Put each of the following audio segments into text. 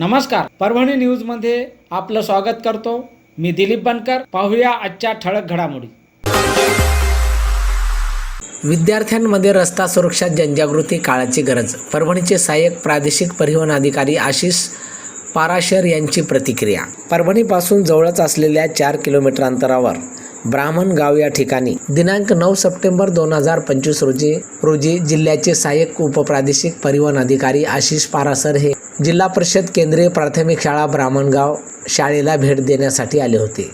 नमस्कार. परभणी न्यूजमध्ये आपलं स्वागत करतो. मी दिलीप बनकर. पाहूया आजच्या ठळक घडामोडी. विद्यार्थ्यांमध्ये रस्ता सुरक्षा जनजागृती काळाची गरज. परभणीचे सहाय्यक प्रादेशिक परिवहन अधिकारी आशिष पाराशर यांची प्रतिक्रिया. परभणीपासून जवळच असलेल्या चार किलोमीटर अंतरावर ब्राह्मण गाव या ठिकाणी दिनांक नऊ सप्टेंबर दोन हजार पंचवीस रोजी रोजी जिल्ह्याचे सहाय्यक उपप्रादेशिक परिवहन अधिकारी आशिष पारासर हे जिल्हा परिषद केंद्रीय प्राथमिक शाळा ब्राह्मणगाव शाळेला भेट देण्यासाठी आले होते.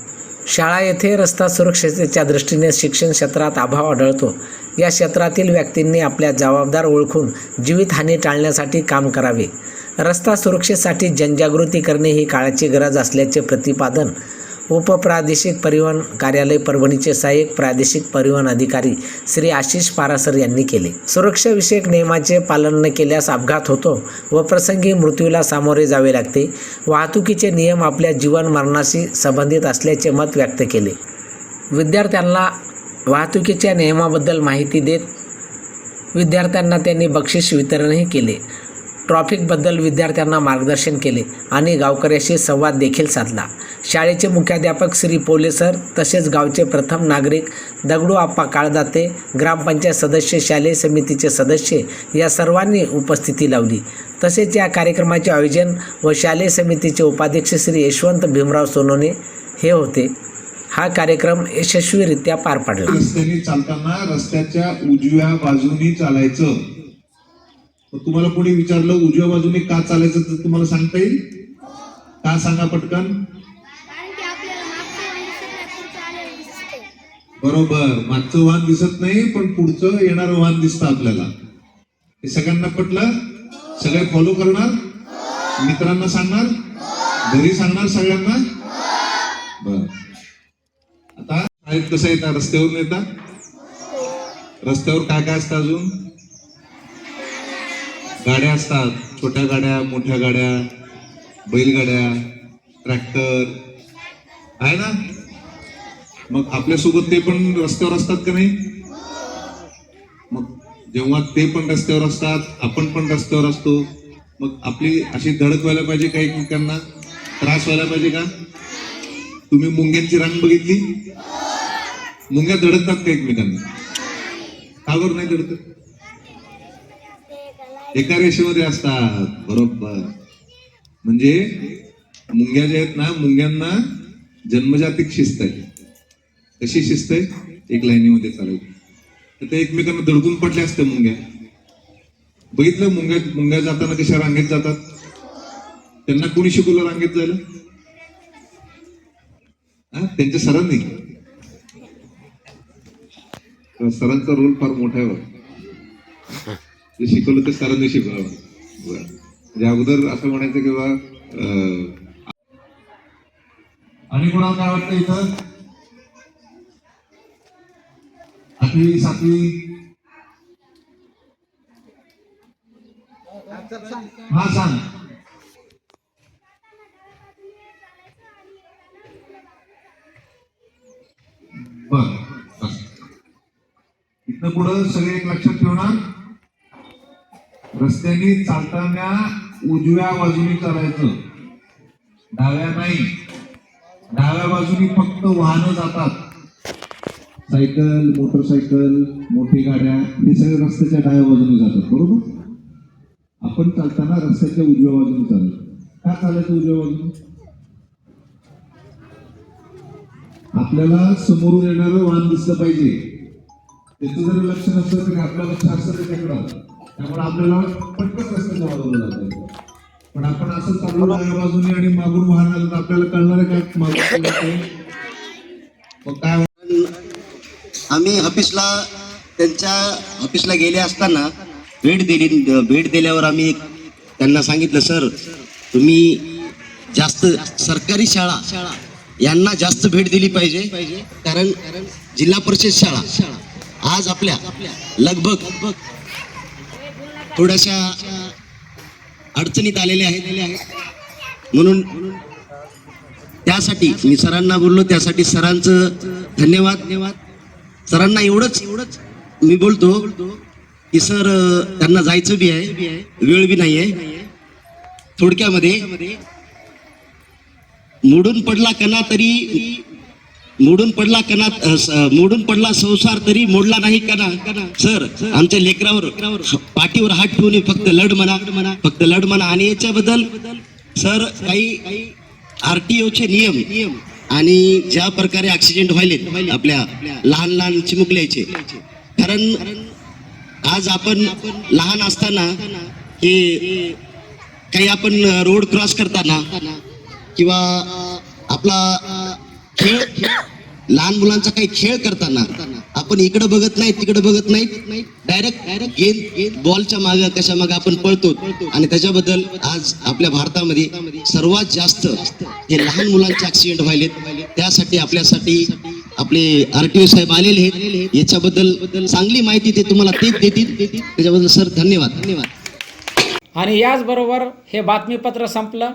शाळा येथे रस्ता सुरक्षेच्या दृष्टीने शिक्षण क्षेत्रात अभाव आढळतो. या क्षेत्रातील व्यक्तींनी आपल्या जबाबदार ओळखून जीवितहानी टाळण्यासाठी काम करावे. रस्ता सुरक्षेसाठी जनजागृती करणे ही काळाची गरज असल्याचे प्रतिपादन उपप्रादेशिक परिवहन कार्यालय परभणीचे सहाय्यक प्रादेशिक परिवहन अधिकारी श्री आशिष पारासर यांनी केले. सुरक्षाविषयक नियमाचे पालन न केल्यास अपघात होतो व प्रसंगी मृत्यूला सामोरे जावे लागते. वाहतुकीचे नियम आपल्या जीवन मरणाशी संबंधित असल्याचे मत व्यक्त केले. विद्यार्थ्यांना वाहतुकीच्या नियमाबद्दल माहिती देत विद्यार्थ्यांना त्यांनी बक्षीस वितरणही केले. ट्रॉफिकबद्दल विद्यार्थ्यांना मार्गदर्शन केले आणि गावकऱ्याशी संवाद देखील साधला. शाळेचे मुख्याध्यापक श्री पोले सर तसेच गावचे प्रथम नागरिक दगडू आप्पा काळदाते ग्रामपंचायत सदस्य शालेय समितीचे सदस्य या सर्वांनी उपस्थिती लावली. तसेच या कार्यक्रमाचे आयोजन व शालेय समितीचे उपाध्यक्ष श्री यशवंत भीमराव सोनोने हे होते. हा कार्यक्रम यशस्वीरित्या पार पडला. रस्त्याने चालताना रस्त्याच्या उजव्या बाजूनी चालायचं. तुम्हाला कोणी विचारलं उजव्या बाजूने का चालायचं तर तुम्हाला सांगता येईल? का सांगा पटकन? बरोबर. मागचं वाहन दिसत नाही पण पुढचं येणारं वाहन दिसतं आपल्याला. हे सगळ्यांना पटलं? सगळे फॉलो करणार? मित्रांना सांगणार? घरी सांगणार सगळ्यांना? बर. आता शाळेत कसं येतात? रस्त्यावर येतात? रस्त्यावर काय काय असतं अजून? गाड्या असतात. छोट्या गाड्या मोठ्या गाड्या बैलगाड्या ट्रॅक्टर. आहे ना? मग आपल्यासोबत ते पण रस्त्यावर असतात का नाही? मग जेव्हा ते पण रस्त्यावर असतात आपण पण रस्त्यावर असतो मग आपली अशी धडक व्हायला पाहिजे का एकमेकांना? त्रास व्हायला पाहिजे का? तुम्ही मुंग्यांची रांग बघितली? मुंग्या धडकतात का एकमेकांना? का बरं नाही धडकत? एका रेषेमध्ये असतात बरोबर. म्हणजे मुंग्या ज्या आहेत ना मुंग्यांना जन्मजातिक शिस्त आहे. कशी शिस्त आहे? एक लाईनीमध्ये चालायची तर ते एकमेकांना दडकून पडले असते मुंग्या. बघितलं मुंग्या मुंग्या जाताना कशा रांगेत जातात? त्यांना कोणी शिकवलं रांगेत जायला? हा? त्यांच्या सरांनी. सरांचा रोल फार मोठा आहे बघ. जे शिकवलं ते सरांनी शिकवावं. म्हणजे अगोदर असं म्हणायचं किंवा आणि कोणाला काय वाटतं इथं? आठवी सातवी. हा सांग. बर इथं पुढं सगळे एक लक्षात ठेवणार रस्त्याने चालताना उजव्या बाजूने चालायचं डाव्या नाही. डाव्या बाजूनी फक्त वाहनं जातात. सायकल मोटरसायकल मोठी गाड्या हे सगळं रस्त्याच्या डाव्या बाजूने जातात बरोबर? आपण चालताना रस्त्याच्या उजव्या बाजूने चालायचं का चालायचं उजव्या बाजूने? आपल्याला समोरून येणारं वाहन दिसलं पाहिजे. त्याचं जर लक्ष नसलं तरी आपलं लक्ष असतं त्याच्याकडं त्यामुळे आपल्याला पटकन रस्त्याच्या बाजूला जाता पण आपण असं चालू डाव्या बाजूने आणि मागून वाहन आलं तर आपल्याला कळणार आहे काय मागून मग काय आम्ही ऑफिसला त्यांच्या ऑफिसला गेले असताना भेट दिली भेट दिल्यावर आम्ही त्यांना सांगितलं सर तुम्ही जास्त सरकारी शाळा यांना जास्त भेट दिली पाहिजे कारण जिल्हा परिषद शाळा आज आपल्या लगभग थोड्याशा अडचणीत आलेल्या आहेत. म्हणून त्यासाठी मी सरांना बोललो त्यासाठी सरांचं धन्यवाद धन्यवाद. सरांना एवढंच एवढंच मी बोलतो की सर त्यांना जायचं बी आहे वेळ बी नाही आहे थोडक्यामध्ये मोडून पडला कणा तरी मोडून पडला कणा स- मोडून पडला संसार तरी मोडला नाही कणा. सर आमच्या लेकरावर पाठीवर हात ठेवून फक्त लढ म्हणा फक्त लढ म्हणा. आणि याच्याबद्दल सर काही आरटीओचे नियम आणि ज्या प्रकारे ऍक्सिडेंट व्हायलेत आपल्या लहान लहान चिमुकल्याचे. कारण आज आपण लहान असताना हे काही आपण रोड क्रॉस करताना किंवा आपला खेळ लहान मुलांचा काही खेळ करताना आपण इकडे बघत नाही तिकडे बघत नाही. डायरेक्ट डायरेक्ट गेंद बॉलच्या माग कशा माग आपण पळतो. आणि त्याच्याबद्दल आज आपल्या भारतामध्ये सर्वात जास्त जे लहान मुलांचे ऍक्सिडेंट व्हायलेत त्यासाठी आपल्यासाठी आपले आरटीओ साहेब आलेले आहेत. याच्याबद्दल चांगली माहिती ते तुम्हाला तेच देतील. त्याच्याबद्दल सर धन्यवाद धन्यवाद. आणि याचबरोबर हे बातमीपत्र संपलं.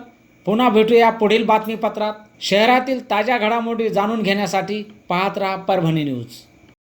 पुन्हा भेटूया पुढील बातमीपत्रात. शहरातील ताज्या घडामोडी जाणून घेण्यासाठी पाहत राहा परभणी न्यूज.